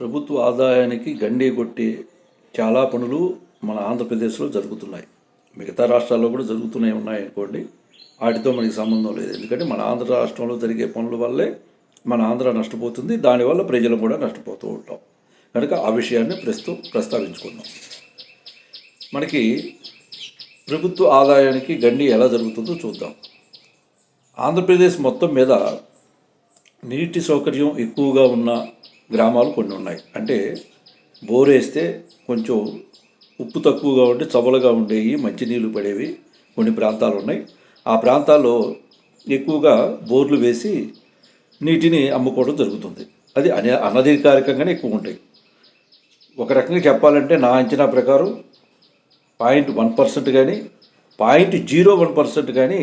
ప్రభుత్వ ఆదాయానికి గండి కొట్టే చాలా పనులు మన ఆంధ్రప్రదేశ్లో జరుగుతున్నాయి. మిగతా రాష్ట్రాల్లో కూడా జరుగుతూనే ఉన్నాయి అనుకోండి వాటితో మనకి సంబంధం లేదు. ఎందుకంటే మన ఆంధ్ర రాష్ట్రంలో జరిగే పనుల వల్లే మన ఆంధ్ర నష్టపోతుంది దానివల్ల ప్రజలు కూడా నష్టపోతూ ఉంటాం. కనుక ఆ విషయాన్ని ప్రస్తుతం ప్రస్తావించుకుందాం. మనకి ప్రభుత్వ ఆదాయానికి గండి ఎలా జరుగుతుందో చూద్దాం. ఆంధ్రప్రదేశ్ మొత్తం మీద నీటి సౌకర్యం ఎక్కువగా ఉన్న గ్రామాలు కొన్ని ఉన్నాయి. అంటే బోర్ వేస్తే కొంచెం ఉప్పు తక్కువగా ఉండి చవలగా ఉండేవి మంచినీళ్ళు పడేవి కొన్ని ప్రాంతాలు ఉన్నాయి. ఆ ప్రాంతాల్లో ఎక్కువగా బోర్లు వేసి నీటిని అమ్ముకోవడం జరుగుతుంది. అది అనే అనధికారికంగానే ఎక్కువ ఉంటాయి. ఒక రకంగా చెప్పాలంటే నా అంచనా ప్రకారం పాయింట్ వన్ పర్సెంట్ కానీ పాయింట్ జీరో వన్ పర్సెంట్ కానీ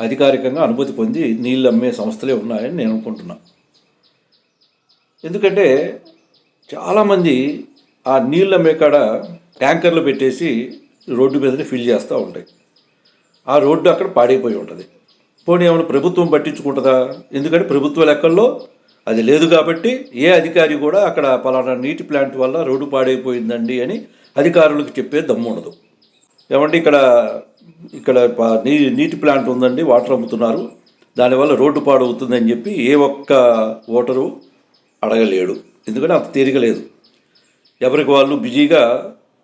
అధికారికంగా అనుమతి పొంది నీళ్ళు అమ్మే సంస్థలే ఉన్నాయని నేను అనుకుంటున్నాను ఎందుకంటే చాలామంది ఆ నీళ్ళ మేకాడ ట్యాంకర్లు పెట్టేసి రోడ్డు మీదనే ఫిల్ చేస్తూ ఉంటాయి. ఆ రోడ్డు అక్కడ పాడైపోయి ఉంటుంది. పోనీ ఏమైనా ప్రభుత్వం పట్టించుకుంటుందా? ఎందుకంటే ప్రభుత్వ లెక్కల్లో అది లేదు కాబట్టి ఏ అధికారి కూడా అక్కడ పలానా నీటి ప్లాంట్ వల్ల రోడ్డు పాడైపోయిందండి అని అధికారులకు చెప్పే దమ్ము ఉండదు. ఏమంటే ఇక్కడ ఇక్కడ నీ నీటి ప్లాంట్ ఉందండి వాటర్ అమ్ముతున్నారు. దానివల్ల రోడ్డు పాడవుతుందని చెప్పి ఏ ఒక్క ఓటరు అడగలేడు. ఎందుకంటే అంత తీరిక లేదు. ఎవరికి వాళ్ళు బిజీగా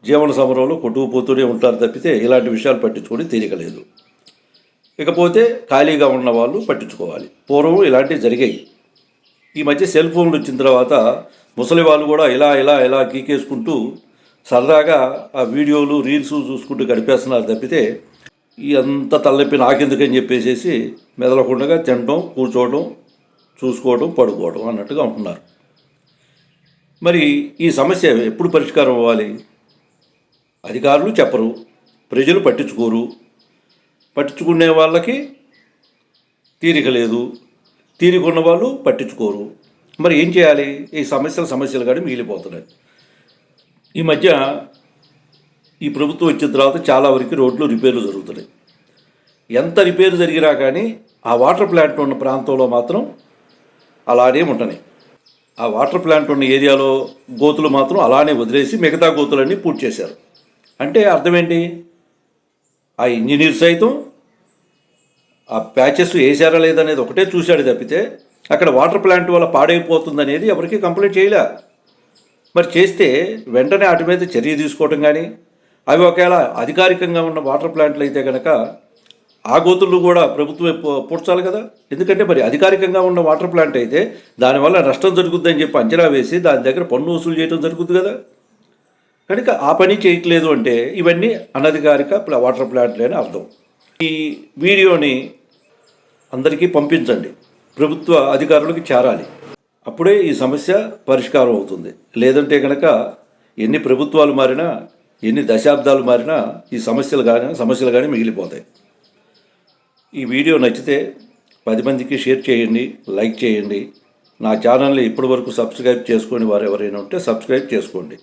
జీవన సమరంలో కొట్టుకుపోతూనే ఉంటారు తప్పితే ఇలాంటి విషయాలు పట్టించుకొని తీరిక లేదు. ఇకపోతే ఖాళీగా ఉన్న వాళ్ళు పట్టించుకోవాలి. పూర్వం ఇలాంటివి జరిగాయి. ఈ మధ్య సెల్ ఫోన్లు వచ్చిన తర్వాత ముసలి వాళ్ళు కూడా ఇలా ఇలా ఇలా గీకేసుకుంటూ సరదాగా ఆ వీడియోలు రీల్స్ చూసుకుంటూ గడిపేస్తున్నారు తప్పితే ఈ అంత తలనొప్పి నాకెందుకని చెప్పేసేసి మెదలకుండా తినడం కూర్చోవడం చూసుకోవడం పడుకోవడం అన్నట్టుగా ఉంటున్నారు మరి ఈ సమస్య ఎప్పుడు పరిష్కారం అవ్వాలి? అధికారులు చెప్పరు ప్రజలు పట్టించుకోరు. పట్టించుకునే వాళ్ళకి తీరిక లేదు. తీరిక ఉన్న వాళ్ళు పట్టించుకోరు. మరి ఏం చేయాలి? ఈ సమస్యలు సమస్యలు కానీ మిగిలిపోతున్నాయి. ఈ మధ్య ఈ ప్రభుత్వం వచ్చిన తర్వాత చాలా వరకు రోడ్లు రిపేర్లు జరుగుతున్నాయి. ఎంత రిపేర్ జరిగినా కానీ ఆ వాటర్ ప్లాంట్ ఉన్న ప్రాంతంలో మాత్రం అలానే ఉంటున్నాయి ఆ వాటర్ ప్లాంట్ ఉన్న ఏరియాలో గోతులు మాత్రం అలానే వదిలేసి మిగతా గోతులన్నీ పూర్తి చేశారు. అంటే అర్థమేంటి? ఆ ఇంజనీర్ సైతం ఆ ప్యాచెస్ వేసారా లేదనేది ఒకటే చూశాడు తప్పితే అక్కడ వాటర్ ప్లాంట్ వల్ల పాడైపోతుంది అనేది ఎవరికి కంప్లైంట్ చేయలే. మరి చేస్తే వెంటనే వాటి మీద చర్య తీసుకోవటం కానీ అవి ఒకవేళ అధికారికంగా ఉన్న వాటర్ ప్లాంట్లు అయితే కనుక ఆ గోతులు కూడా ప్రభుత్వం పూడ్చాలి కదా? ఎందుకంటే మరి అధికారికంగా ఉన్న వాటర్ ప్లాంట్ అయితే దానివల్ల నష్టం జరుగుద్దని చెప్పి అంచనా వేసి దాని దగ్గర పన్ను వసూలు చేయడం జరుగుతుంది కదా? కనుక ఆ పని చేయట్లేదు అంటే ఇవన్నీ అనధికారిక వాటర్ ప్లాంట్లే అని అర్థం. ఈ వీడియోని అందరికీ పంపించండి. ప్రభుత్వ అధికారులకు చేరాలి. అప్పుడే ఈ సమస్య పరిష్కారం అవుతుంది. లేదంటే కనుక ఎన్ని ప్రభుత్వాలు మారినా ఎన్ని దశాబ్దాలు మారినా ఈ సమస్యలు కానీ సమస్యలు కానీ మిగిలిపోతాయి. ఈ వీడియో నచ్చితే పది మందికి షేర్ చేయండి లైక్ చేయండి. నా ఛానల్ని ఇప్పటివరకు సబ్స్క్రైబ్ చేసుకొని వారు ఎవరైనా ఉంటే సబ్స్క్రైబ్ చేసుకోండి.